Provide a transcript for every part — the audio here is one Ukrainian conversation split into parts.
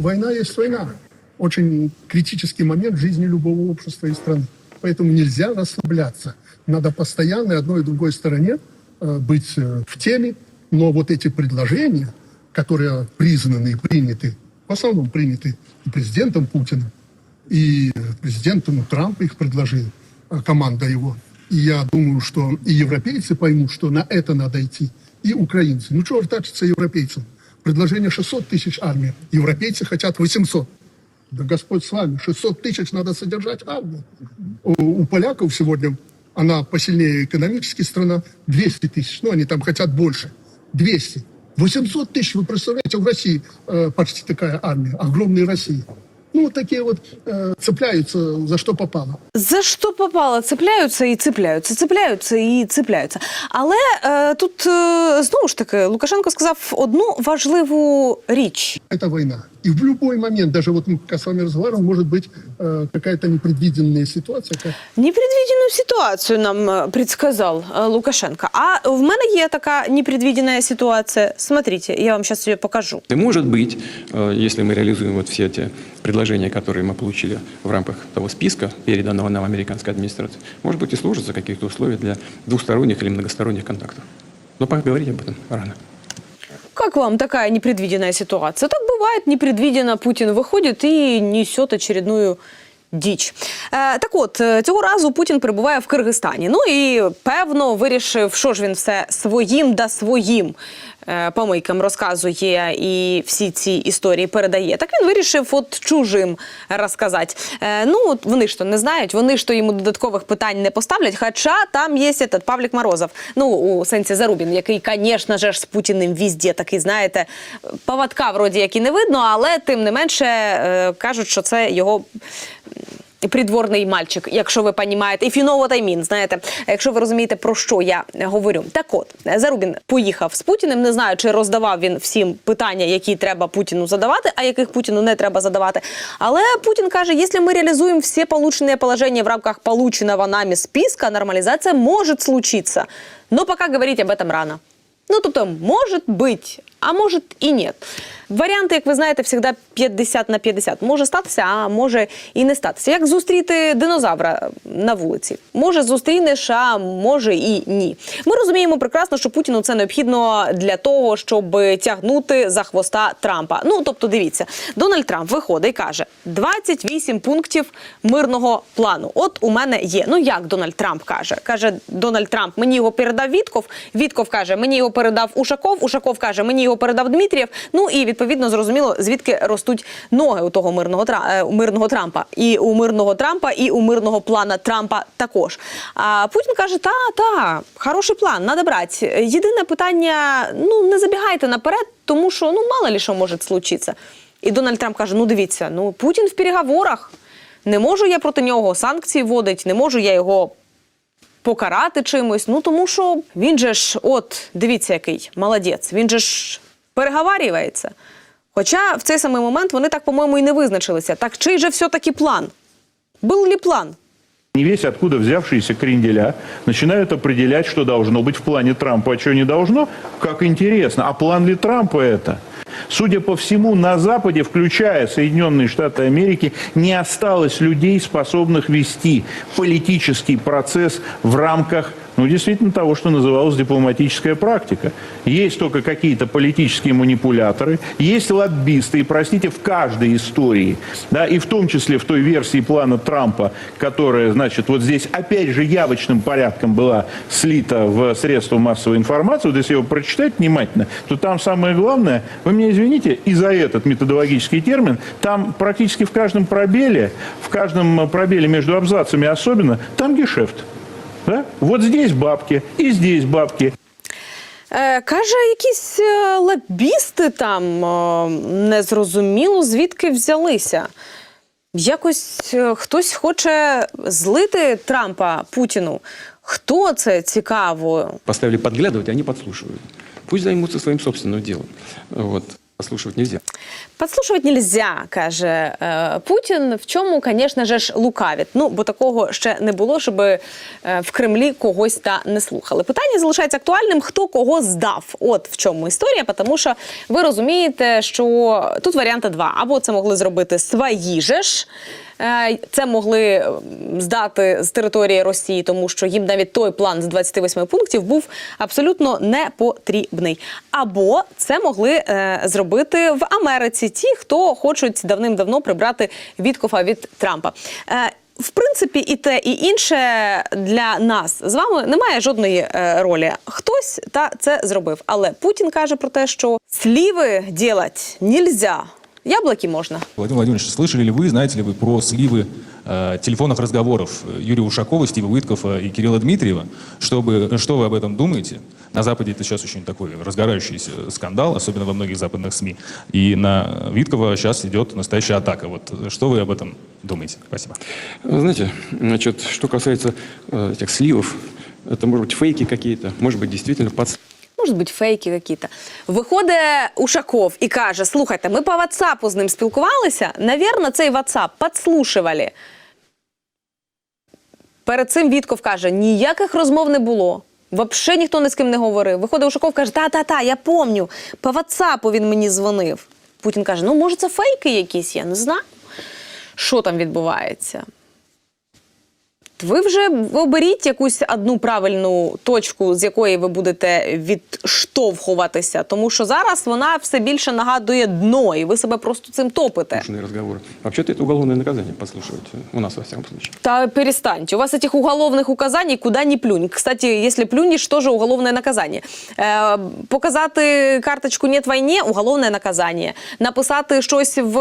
война есть война. Очень критический момент в жизни любого общества и страны. Поэтому нельзя расслабляться. Надо постоянно одной и другой стороне э, быть э, в теме. Но вот эти предложения, которые признаны и приняты, в основном приняты и президентом Путиным, и президентом Трамп их предложил, э, команда его. И я думаю, что и европейцы поймут, что на это надо идти, и украинцы. Ну чего ртачиться европейцам? Предложение 600 тысяч армии. Европейцы хотят 800. Да Господь с вами, 600 тысяч надо содержать армию. У, у поляков сегодня, она посильнее экономически страна, 200 тысяч. Ну, они там хотят больше. 200. 800 тысяч, вы представляете, в России э, почти такая армия, огромная Россия. Ну, вот такие вот э, цепляются за что попало. За що попало, цепляються і цепляються, цепляються і цепляються. Але е, тут е, знову ж таки Лукашенко сказав одну важливу річ. Это война. И в любой момент, даже вот мы пока с вами разговариваем, может быть э, какая-то непредвиденная ситуация. Как... Непредвиденную ситуацію нам е, предсказал е, Лукашенко. А в мене є така непредвиденная ситуація. Смотрите, я вам сейчас ее покажу. И может быть, э, если мы реализуем вот все эти предложения, которые мы получили в рамках того списка, переданного нам американской администрацией, может быть и сложатся какие-то условия для двусторонних или многосторонних контактов. Но пока говорить об этом рано. Как вам такая непредвиденная ситуация? Так бывает, непредвиденно Путин выходит и несет очередную діч. Е, так от, е, цього разу Путін перебуває в Киргизстані. Ну і певно вирішив, що ж він все своїм да своїм помийкам розказує і всі ці історії передає. Так він вирішив от чужим розказати. Е, ну, вони ж то не знають, вони ж то йому додаткових питань не поставлять. Хоча там є этот Павлік Морозов, ну у сенсі Зарубін, який, звісно ж, з Путіним візде такий, знаєте, поводка вроді як і не видно, але тим не менше е, кажуть, що це його придворний мальчик, якщо ви понімаєте, know what I mean, знаєте, якщо ви розумієте, про що я говорю. Так от, Зарубін поїхав з Путіним, не знаю, чи роздавав він всім питання, які треба Путіну задавати, а яких Путіну не треба задавати. Але Путін каже, якщо ми реалізуємо всі получені положення в рамках полученого нами списка, нормалізація може случиться. Но пока говорить об этом рано. Ну, тобто, може бути, а може і ні. Варіанти, як ви знаєте, завжди 50 на 50. Може статися, а може і не статися. Як зустріти динозавра на вулиці? Може зустрінеш, а може і ні. Ми розуміємо прекрасно, що Путіну це необхідно для того, щоб тягнути за хвоста Трампа. Ну, тобто, дивіться, Дональд Трамп виходить і каже: 28 пунктів мирного плану. От у мене є. Ну як Дональд Трамп каже? Каже Дональд Трамп, мені його передав Вітков. Вітков каже, мені його передав Ушаков. Ушаков каже, мені його передав Дмитрієв. Ну і відповідно зрозуміло, звідки ростуть ноги у того мирного е, мирного Трампа. І у мирного Трампа, і у мирного плана Трампа також. А Путін каже: та, та, хороший план, надо брати. Єдине питання: ну не забігайте наперед, тому що ну мало ли що може случитися. І Дональд Трамп каже: ну дивіться, ну Путін в переговорах. Не можу я проти нього санкції вводити, не можу я його покарати чимось. Ну тому що він же ж, от дивіться, який молодець, він же ж переговарюється. Хоча в цей самий момент вони так, по-моєму, і не визначилися. Так чий же все-таки план? Був ли план? Не весь откуда взявшиеся кренделя начинают определять, что должно быть в плане Трампа, а что не должно. Как интересно, а план ли Трампа это? Судя по всему, на Западе, включая Соединенные Штаты Америки, не осталось людей, способных вести политический процесс в рамках ну, действительно того, что называлось дипломатическая практика. Есть только какие-то политические манипуляторы, есть лоббисты, и, простите, в каждой истории, да, и в том числе в той версии плана Трампа, которая, значит, вот здесь опять же явочным порядком была слита в средства массовой информации, вот если его прочитать внимательно, то там самое главное, вы меня извините, и за этот методологический термин, там практически в каждом пробеле, в каждом пробеле между абзацами особенно, там гешефт. Да? Вот здесь бабки, и здесь бабки. Е, каже, якісь е, лобісти там е, незрозуміло звідки взялися. Якось е, хтось хоче злити Трампа Путіну. Хто це цікаво? Поставили подглядывать, они подслушивают. Пусть займутся своим собственным делом. Вот. Подслушивать нельзя. Подслушувати нельзя, каже е, Путін. В чому, звісно ж, лукавить. Ну, бо такого ще не було, щоб е, в Кремлі когось та не слухали. Питання залишається актуальним: хто кого здав. От в чому історія, тому що ви розумієте, що тут варіанти два: або це могли зробити свої же ж. Е, Це могли здати з території Росії, тому що їм навіть той план з 28 пунктів був абсолютно не потрібний. Або це могли е, зробити в Америці ті, хто хочуть давним-давно прибрати Віткофа від Трампа. Е, в принципі, і те, і інше для нас з вами немає жодної е, ролі. Хтось та це зробив. Але Путін каже про те, що сліви ділать нельзя. Яблуки можна. Владимир Владимирович, слышали ли вы, знаете ли вы про сливы э, телефонных разговоров э, Юрия Ушакова, Стива Уиткофа и Кирилла Дмитриева? Чтобы, что вы об этом думаете? На Западе это сейчас очень такой разгорающийся скандал, особенно во многих западных СМИ. И на Виткова сейчас идет настоящая атака. Вот э, что вы об этом думаете? Спасибо. Знаете, значит, что касается э, этих сливов, это, может быть, фейки какие-то, может быть, действительно под Може бути фейки якісь. Виходить Ушаков і каже: слухайте, ми по WhatsApp з ним спілкувалися. Навірно, цей WhatsApp підслушували. Перед цим Вітков каже: ніяких розмов не було. Взагалі ніхто ні з ким не говорив. Виходить Ушаков каже: та-та-та, я помню, по WhatsApp він мені дзвонив. Путін каже: ну, може, це фейки якісь, я не знаю. Що там відбувається? Ви вже оберіть якусь одну правильну точку, з якої ви будете відштовхуватися, тому що зараз вона все більше нагадує дно, і ви себе просто цим топите. ушные разговоры. Вообще-то это уголовное наказание подслушивать, э, у нас во всяком случае. Та перестаньте. У вас этих уголовных указаний куда ни плюнь. Кстати, если плюнешь, тоже уголовное наказание. Е, показати карточку «Нет війні» – уголовне наказання. Написати щось в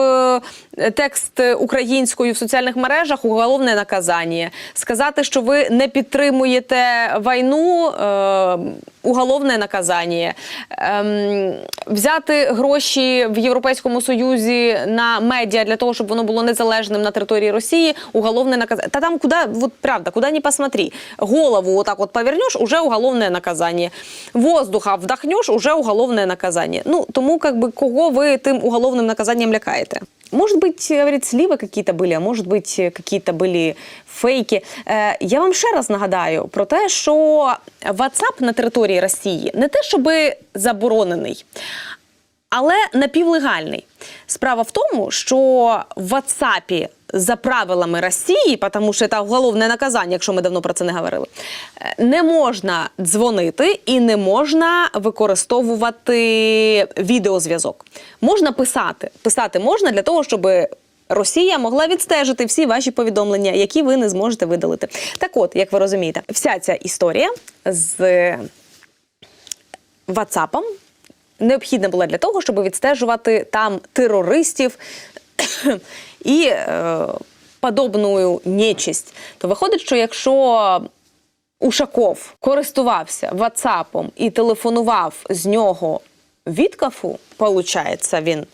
е, текст українською в соціальних мережах – уголовне наказання. Сказати, що ви не підтримуєте війну е, – уголовне наказання. Ем, взяти гроші в Європейському Союзі на медіа для того, щоб воно було незалежним на території Росії, уголовне наказання. Та там куди, вот правда, куди не посмотри. Голову вот так вот повернешь, уже уголовне наказання. Воздуха вдохнешь, уже уголовне наказання. Ну, тому бы кого ви тим уголовним наказанием лякаєте? Может быть, говорит, сливы какие-то были, а может быть, какие-то были фейки. Е, я вам ще раз нагадаю про те, що WhatsApp на території Росії не те, щоб заборонений, але напівлегальний. Справа в тому, що в WhatsApp за правилами Росії, тому що це уголовне наказання, якщо ми давно про це не говорили, е, не можна дзвонити і не можна використовувати відеозв'язок. Можна писати. Писати можна для того, щоб Росія могла відстежити всі ваші повідомлення, які ви не зможете видалити. Так от, як ви розумієте, вся ця історія з WhatsApp необхідна була для того, щоб відстежувати там терористів і е, подобну нечисть. То виходить, що якщо Ушаков користувався ватсапом і телефонував з нього відкафу, получається, він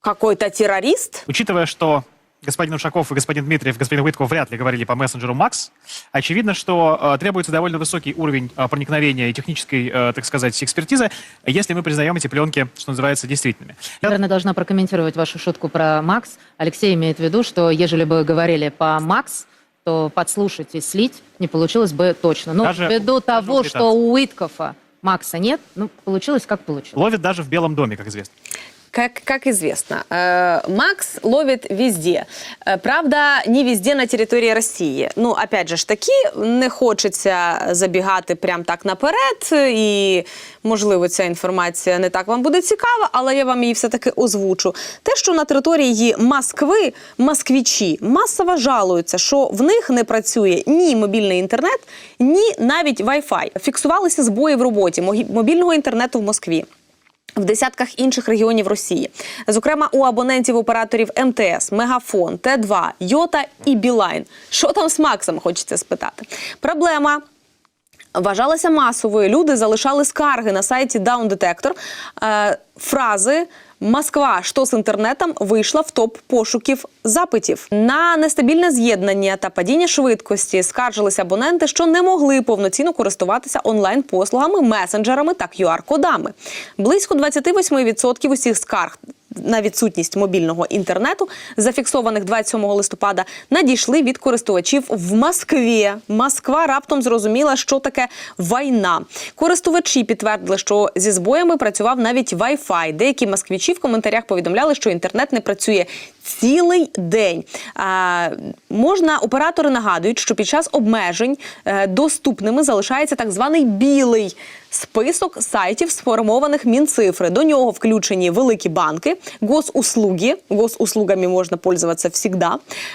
какой-то террорист. Учитывая, что господин Ушаков и господин Дмитриев, господин Уитков вряд ли говорили по мессенджеру Макс, очевидно, что э, требуется довольно высокий уровень э, проникновения и технической, э, так сказать, экспертизы, если мы признаем эти пленки, что называется, действительными. Я Наверное, должна прокомментировать вашу шутку про Макс. Алексей имеет в виду, что ежели бы говорили по Макс, то подслушать и слить не получилось бы точно. Но Даже- ввиду того, что у Уиткофа Макса нет, ну, получилось как получилось. Ловит даже в Белом доме, как известно. Как, как известно, э, Макс ловит везде. Э, правда, не везде на території Росії. Ну, опять же ж таки, не хочеться забігати прям так наперед, і, можливо, ця інформація не так вам буде цікава, але я вам її все-таки озвучу. Те, що на території Москви москвічі масово жалуються, що в них не працює ні мобільний інтернет, ні навіть Wi-Fi. Фіксувалися збої в роботі мобільного інтернету в Москві в десятках інших регіонів Росії, зокрема у абонентів операторів МТС, Мегафон, Т2, Йота і Білайн. Що там з Максом? Хочеться спитати. Проблема. Вважалася масовою. Люди залишали скарги на сайті Down Detector, е, фрази Москва, що з інтернетом, вийшла в топ пошуків запитів. На нестабільне з'єднання та падіння швидкості скаржилися абоненти, що не могли повноцінно користуватися онлайн-послугами, месенджерами та QR-кодами. Близько 28% усіх скарг на відсутність мобільного інтернету, зафіксованих 27 листопада, надійшли від користувачів в Москві. Москва раптом зрозуміла, що таке війна. Користувачі підтвердили, що зі збоями працював навіть Wi-Fi. Деякі москвічі в коментарях повідомляли, що інтернет не працює цілий день. Можна оператори нагадують, що під час обмежень е, доступними залишається так званий білий список сайтів, сформованих Мінцифри. До нього включені великі банки, госуслуги, госуслугами можна пользуватися завжди,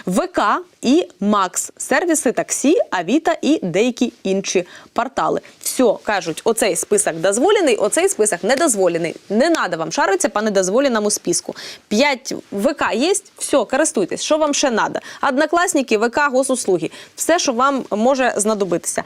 ВК і Макс, сервіси таксі, Авіта і деякі інші портали. Все, кажуть, оцей список дозволений, оцей список недозволений. Не надо вам шаритися по недозволеному списку. П'ять ВК є, все, користуйтесь. Що вам ще треба? Однокласники, ВК, госуслуги. Все, що вам може знадобитися.